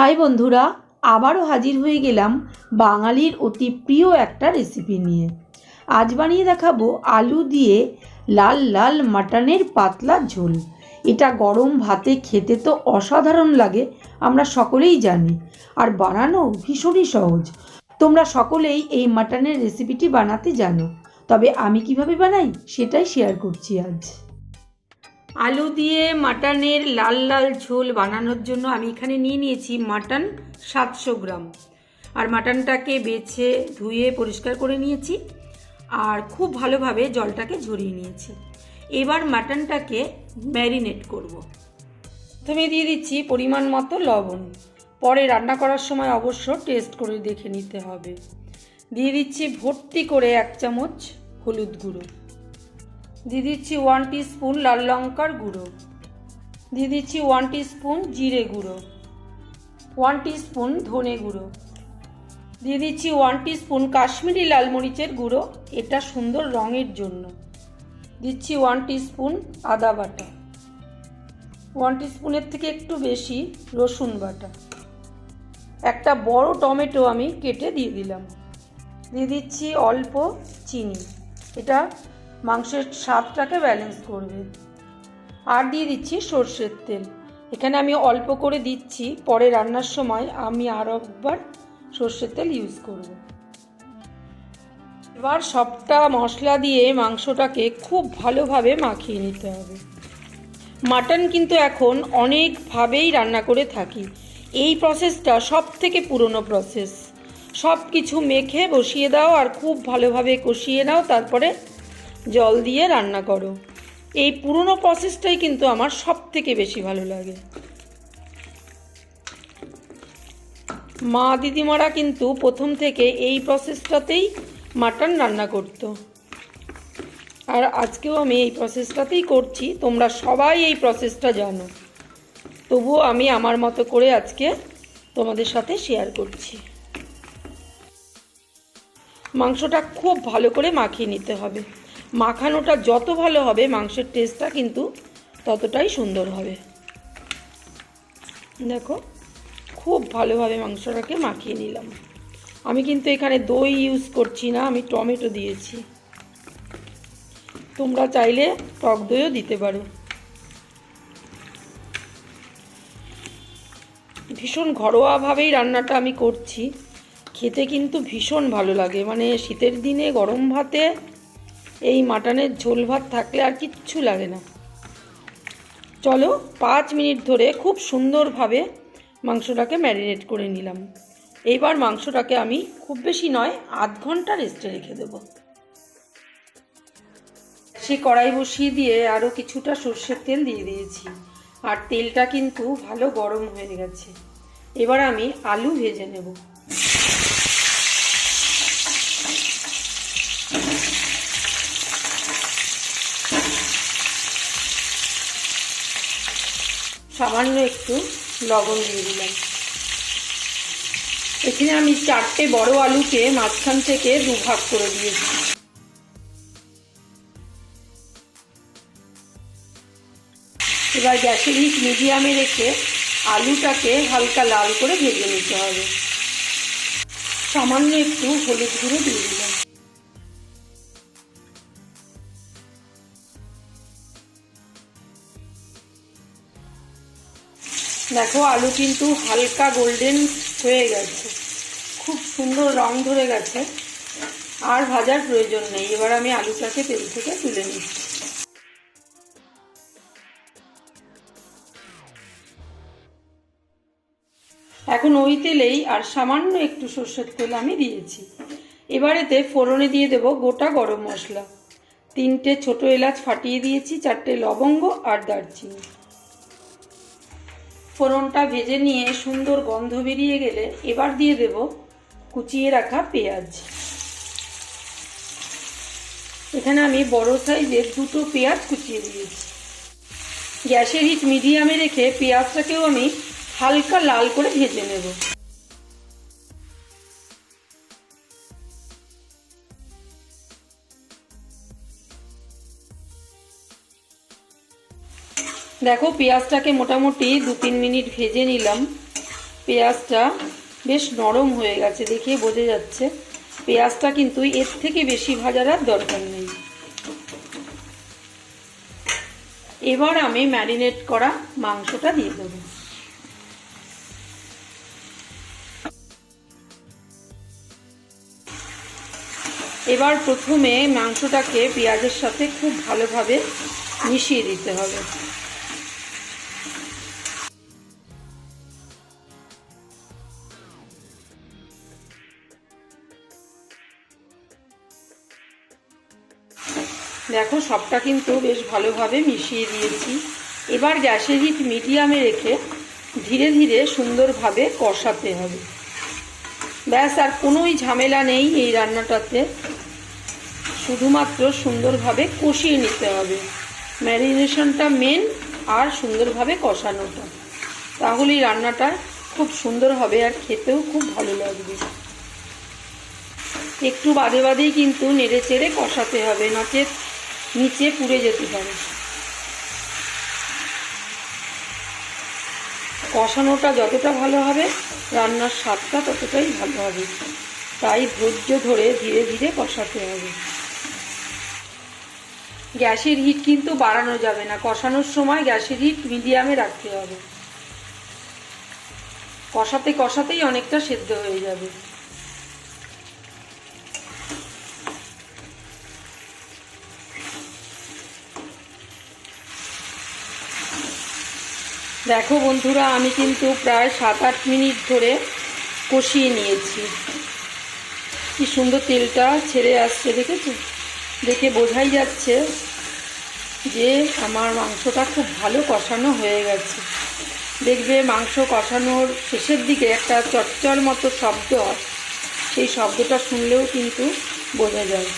High বন্ধুরা, আবারও হাজির হয়ে গেলাম বাঙালির অতি প্রিয় একটা রেসিপি নিয়ে। আজ বানিয়ে দেখাবো আলু দিয়ে লাল লাল মাটনের পাতলা ঝোল। এটা গরম ভাতে খেতে তো অসাধারণ লাগে, আমরা সকলেই জানি, আর বানানো ভীষণই সহজ। তোমরা সকলেই এই মাটনের রেসিপিটি বানাতে জানো, তবে আমি কীভাবে বানাই সেটাই শেয়ার করছি আজ। আলু দিয়ে মাটনের লাল লাল ঝোল বানানোর জন্য আমি এখানে নিয়ে নিয়েছি মাটন সাতশো গ্রাম। আর মাটনটাকে বেছে ধুয়ে পরিষ্কার করে নিয়েছি আর খুব ভালোভাবে জলটাকে ঝরিয়ে নিয়েছি। এবার মাটনটাকে ম্যারিনেট করব। প্রথমে দিয়ে দিচ্ছি পরিমাণ মতো লবণ। পরে রান্না করার সময় অবশ্য টেস্ট করে দেখে নিতে হবে। দিয়ে দিচ্ছি ভর্তি করে এক চামচ হলুদ গুঁড়ো। দিয়ে দিচ্ছি ওয়ান স্পুন লাল লঙ্কার গুঁড়ো। দিয়ে দিচ্ছি ওয়ান স্পুন জিরে গুঁড়ো। ওয়ান স্পুন ধনে গুঁড়ো। দিয়ে দিচ্ছি ওয়ান স্পুন কাশ্মীরি লাল মরিচের গুঁড়ো, এটা সুন্দর রঙের জন্য। দিচ্ছি ওয়ান স্পুন আদা বাটা। ওয়ান স্পুনের থেকে একটু বেশি রসুন বাটা। একটা বড় টমেটো আমি কেটে দিয়ে দিলাম। দিয়ে দিচ্ছি অল্প চিনি। এটা মাংসের স্বাদটাকে ব্যালেন্স করবে। আর দিয়ে দিচ্ছি সর্ষের তেল। এখানে আমি অল্প করে দিচ্ছি, পরে রান্নার সময় আমি আরও একবার সর্ষের তেল ইউজ করব। এবার সবটা মশলা দিয়ে মাংসটাকে খুব ভালোভাবে মাখিয়ে নিতে হবে। মাটন কিন্তু এখন অনেকভাবেই রান্না করে থাকি। এই প্রসেসটা সব থেকে পুরনো প্রসেস সব কিছু মেখে বসিয়ে দাও আর খুব ভালোভাবে কষিয়ে নাও, তারপরে জল দিয়ে রান্না করো। এই পুরনো প্রসেসটাই কিন্তু আমার সব থেকে বেশি ভালো লাগে। মা দিদিমারা কিন্তু প্রথম থেকে এই প্রসেসটাতেই মাটন রান্না করতো। আর আজকেও আমি এই প্রসেসটাতেই করছি, তোমরা সবাই এই প্রসেসটা জানো। তবুও আমি আমার মতো করে আজকে তোমাদের সাথে শেয়ার করছি। মাংসটা খুব ভালো করে মাখিয়ে নিতে হবে। মাখানোটা যত ভালো হবে, মাংসের টেস্টটা কিন্তু ততটাই সুন্দর হবে। দেখো, খুব ভালোভাবে মাংসটাকে মাখিয়ে নিলাম। আমি কিন্তু এখানে দই ইউজ করছি না, আমি টমেটো দিয়েছি। তোমরা চাইলে টক দইও দিতে পারো। ভীষণ ঘরোয়াভাবেই রান্নাটা আমি করছি। খেতে কিন্তু ভীষণ ভালো লাগে। মানে শীতের দিনে গরম ভাতে এই মাটনের ঝোল ভাত থাকলে আর কিচ্ছু লাগে না। চলো পাঁচ মিনিট ধরে খুব সুন্দরভাবে মাংসটাকে ম্যারিনেট করে নিলাম। এইবার মাংসটাকে আমি খুব বেশি নয়, আধ ঘণ্টা রেস্টে রেখে দেবো। সে কড়াই বসিয়ে দিয়ে আরও কিছুটা সর্ষের তেল দিয়ে দিয়েছি। আর তেলটা কিন্তু ভালো গরম হয়ে গেছে। এবার আমি আলু ভেজে নেব। সামান্য একটু লবণ দিয়ে দিলাম। এখানে আমি চারটে বড় আলুকে মাঝখান থেকে দু ভাগ করে দিয়েছি। এবার গ্যাসের হিট মিডিয়ামে রেখে আলুটাকে হালকা লাল করে ভেজে নিতে হবে। সামান্য একটু হলুদ গুঁড়ো দিয়ে দিলাম। দেখো, আলু কিন্তু হালকা গোল্ডেন হয়ে গেছে। খুব সুন্দর রং ধরে গেছে। আর ভাজার প্রয়োজন নেই। এবার আমি আলুটাকে তেল থেকে তুলে নিচ্ছি এখন ওই তেলেই আর সামান্য একটু সর্ষের তেল আমি দিয়েছি। এবার এতে ফোড়নে দিয়ে দেব গোটা গরম মশলা। তিনটে ছোট এলাচ ফাটিয়ে দিয়েছি, চারটে লবঙ্গ আর দারচিনি। ফোড়নটা ভেজে নিয়ে সুন্দর গন্ধ বেরিয়ে গেলে এবার দিয়ে দেব কুচিয়ে রাখা পেঁয়াজ। এখানে আমি বড় সাইজের দুটো পেঁয়াজ কুচিয়ে দিয়েছি। গ্যাসের হিট মিডিয়ামে রেখে পেঁয়াজটাকেও আমি হালকা লাল করে ভেজে নেব। দেখো, পেঁয়াজটাকে মোটামুটি দু তিন মিনিট ভেজে নিলাম। পেঁয়াজটা বেশ নরম হয়ে গেছে, দেখে বোঝা যাচ্ছে। পেঁয়াজটা কিন্তু এর থেকে বেশি ভাজার আর দরকার নেই। এবার আমি ম্যারিনেট করা মাংসটা দিয়ে দেবো। এবার প্রথমে মাংসটাকে পেঁয়াজের সাথে খুব ভালোভাবে মিশিয়ে দিতে হবে। দেখো, সবটা কিন্তু বেশ ভালোভাবে মিশিয়ে দিয়েছি। এবার গ্যাসের হিট মিডিয়ামে রেখে ধীরে ধীরে সুন্দরভাবে কষাতে হবে। ব্যাস, আর কোনোই ঝামেলা নেই এই রান্নাটাতে। শুধুমাত্র সুন্দরভাবে কষিয়ে নিতে হবে। ম্যারিনেশনটা মেন আর সুন্দরভাবে কষানোটা। তাহলেই রান্নাটা খুব সুন্দর হবে আর খেতেও খুব ভালো লাগবে। একটু বাদে বাদেই কিন্তু নেড়ে চেড়ে কষাতে হবে, নচেত নিচে পুড়ে যেতে পারে। কষানোটা যতটা ভালো হবে, রান্নার স্বাদটা ততটাই ভালো হবে। তাই ধৈর্য ধরে ধীরে ধীরে কষাতে হবে। গ্যাসের হিট কিন্তু বাড়ানো যাবে না। কষানোর সময় গ্যাসের হিট মিডিয়ামে রাখতে হবে। কষাতে কষাতেই অনেকটা সেদ্ধ হয়ে যাবে। দেখো বন্ধুরা, আমি কিন্তু প্রায় সাত আট মিনিট ধরে কষিয়ে নিয়েছি। কি সুন্দর তেলটা ছেড়ে আসছে, দেখেছ? দেখে বোঝাই যাচ্ছে যে আমার মাংসটা খুব ভালো কষানো হয়ে গেছে। দেখবে মাংস কষানোর শেষের দিকে একটা চটচর মতো শব্দ, সেই শব্দটা শুনলেও কিন্তু বোঝা যায়।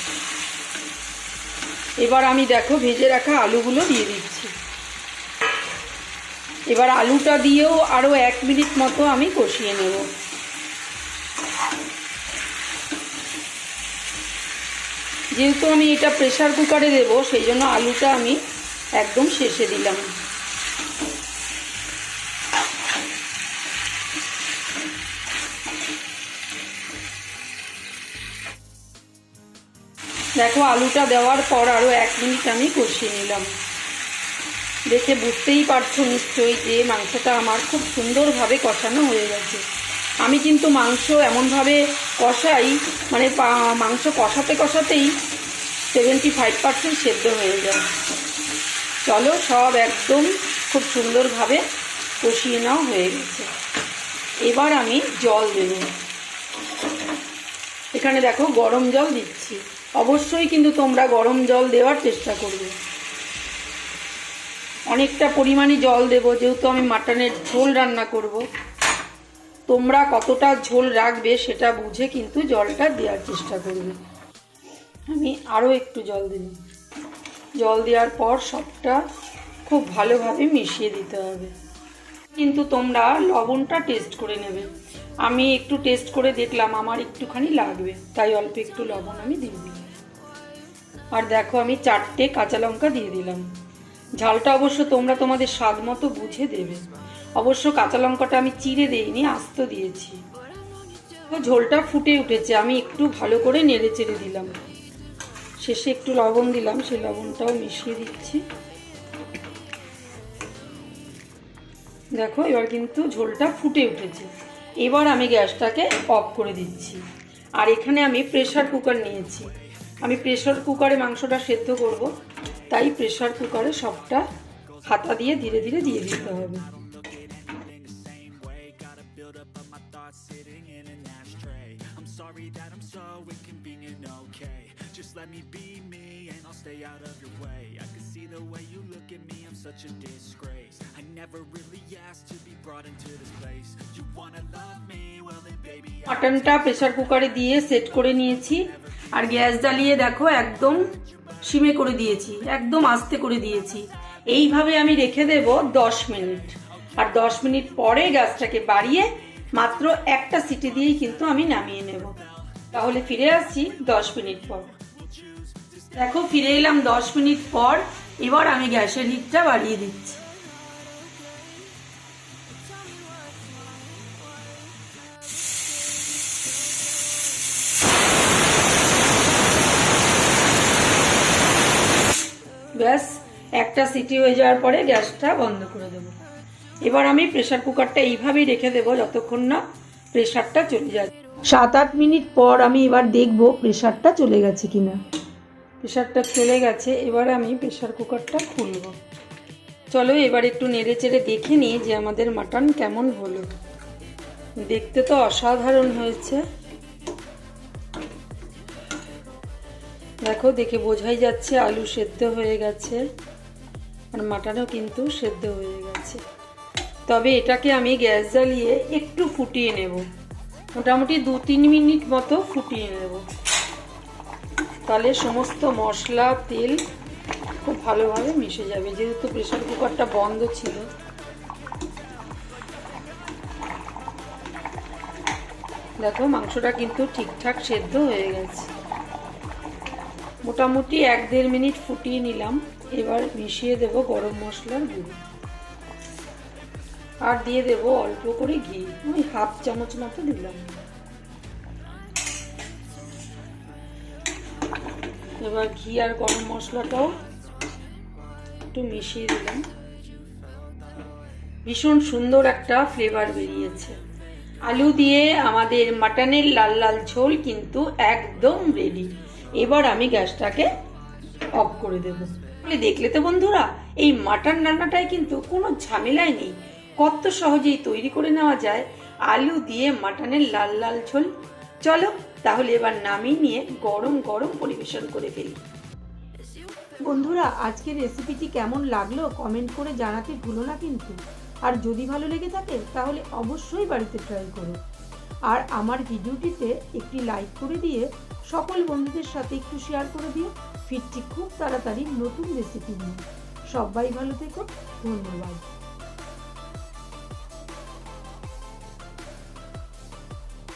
এবার আমি দেখো ভেজে রাখা আলুগুলো দিয়ে দিচ্ছি। এবার আলুটা দিয়েও আরও এক মিনিট মতো আমি কষিয়ে নেব। যেহেতু আমি এটা প্রেশার কুকারে দেবো, সেই জন্য আলুটা আমি একদম শেষে দিলাম। দেখো, আলুটা দেওয়ার পর আরও এক মিনিট আমি কষিয়ে নিলাম। দেখে বুঝতেই পারছ নিশ্চয়ই যে মাংসটা আমার খুব সুন্দরভাবে কষানো হয়ে গেছে। আমি কিন্তু মাংস এমনভাবে কষাই মানে মাংস কষাতে কষাতেই সেভেন্টি ফাইভ পার্সেন্ট সেদ্ধ হয়ে যায়। চলো সব একদম খুব সুন্দরভাবে কষিয়ে নেওয়া হয়ে গেছে। এবার আমি জল দেব। এখানে দেখো গরম জল দিচ্ছি। অবশ্যই কিন্তু তোমরা গরম জল দেওয়ার চেষ্টা করবে। অনেকটা পরিমাণে জল দেব, যেহেতু আমি মাটনের ঝোল রান্না করব। তোমরা কতটা ঝোল রাখবে সেটা বুঝে কিন্তু জলটা দেওয়ার চেষ্টা করবে। আমি আরও একটু জল দিই। জল দেওয়ার পর সবটা খুব ভালোভাবে মিশিয়ে দিতে হবে। কিন্তু তোমরা লবণটা টেস্ট করে নেবে। আমি একটু টেস্ট করে দেখলাম, আমার একটুখানি লাগবে। তাই অল্প একটু লবণ আমি দিয়ে দিলাম। আর দেখো, আমি চারটে কাঁচা লঙ্কা দিয়ে দিলাম। ঝালটা অবশ্য তোমরা তোমাদের স্বাদ মতো বুঝে দেবে। অবশ্য কাঁচা লঙ্কাটা আমি চিড়ে দিইনি, আস্ত দিয়েছি। ঝোলটা ফুটে উঠেছে, আমি একটু ভালো করে নেড়ে চেড়ে দিলাম। শেষে একটু লবণ দিলাম সেই লবণটাও মিশিয়ে দিচ্ছি। দেখো, এবার কিন্তু ঝোলটা ফুটে উঠেছে। এবার আমি গ্যাসটাকে অফ করে দিচ্ছি। আর এখানে আমি প্রেশার কুকার নিয়েছি। আমি প্রেশার কুকারে মাংসটা সেদ্ধ করব। তাই প্রেশার কুকারে সবটা হাতা দিয়ে ধীরে ধীরে দিয়ে দিতে হবে sorry that I'm so inconvenient, okay Just let me be me stay out of your way. I can see the way you look at me, I'm such a disgrace. I never really asked to be brought into this place. You wanna love me, well then baby মাটনটা pressure কুকারে দিয়ে set করে নিয়েছি। আর gas জ্বালিয়ে দেখো একদম সিমে করে দিয়েছি একদম আস্তে করে দিয়েছি। এইভাবে আমি রেখে দেব দশ মিনিট। আর দশ মিনিট পরে গ্যাসটাকে বাড়িয়ে মাত্র একটা সিটি দিয়েই কিন্তু আমি নামিয়ে নেব। তাহলে ফিরে আসছি দশ মিনিট পর। দেখো, ফিরে এলাম দশ মিনিট পর। এবার আমি গ্যাসের হিটটা বাড়িয়ে দিচ্ছি। ব্যাস, একটা সিটি হয়ে যাওয়ার পরে গ্যাসটা বন্ধ করে দেব। এবার আমি প্রেশার কুকারটা এইভাবেই রেখে দেবো যতক্ষণ না প্রেশারটা চলে যায়। সাত আট মিনিট পর আমি এবার দেখব প্রেশারটা চলে গেছে কিনা। প্রেসারটা চলে গেছে, এবার আমি প্রেশার কুকারটা খুলব। চলো এবার একটু নেড়ে চেড়ে দেখে নিই যে আমাদের মাটন কেমন হলো। দেখতে তো অসাধারণ হয়েছে। দেখো, দেখে বোঝাই যাচ্ছে আলু সেদ্ধ হয়ে গেছে, আর মাটনও কিন্তু সেদ্ধ হয়ে গেছে। তবে এটাকে আমি গ্যাস জ্বালিয়ে একটু ফুটিয়ে নেব। মোটামুটি দু তিন মিনিট মতো ফুটিয়ে নেব। তাহলে সমস্ত মশলা, তেল খুব ভালোভাবে মিশে যাবে। যেহেতু প্রেশার কুকারটা বন্ধ ছিল। দেখো, মাংসটা কিন্তু ঠিকঠাক সেদ্ধ হয়ে গেছে। মোটামুটি এক দেড় মিনিট ফুটিয়ে নিলাম। এবার মিশিয়ে দেব গরম মশলার গুঁড়ো। আর দিয়ে দেব অল্প করে ঘি। ওই হাফ চামচ মতো দিলাম। এবার ঘি আর গরম মশলাটাও একটু মিশিয়ে দিলাম। ভীষণ সুন্দর একটা ফ্লেভার বেরিয়েছে। আলু দিয়ে আমাদের মাটনের লাল লাল ঝোল কিন্তু একদম রেডি এবার আমি গ্যাসটাকে অফ করে দেবো। দেখলে তো বন্ধুরা, এই মাটন রান্নাটায় কিন্তু কোনো ঝামেলাই নেই। কত সহজেই তৈরি করে নেওয়া যায়। আলু দিয়ে মাটনের লাল লাল ঝোল চলো, তাহলে এবার নামিয়ে নিয়ে গরম গরম পরিবেশন করে ফেলি। বন্ধুরা, আজকের রেসিপিটি কেমন লাগল কমেন্ট করে জানাতে ভুলো না কিন্তু। আর যদি ভালো লেগে থাকে, তাহলে অবশ্যই বাড়িতে ট্রাই করো। আর আমার ভিডিওটিতে একটি লাইক করে দিয়ে সকল বন্ধুদের সাথে একটু শেয়ার করে দিও। ফিরছি খুব তাড়াতাড়ি নতুন রেসিপি নিয়ে। সবাই ভালো থেকো, ধন্যবাদ।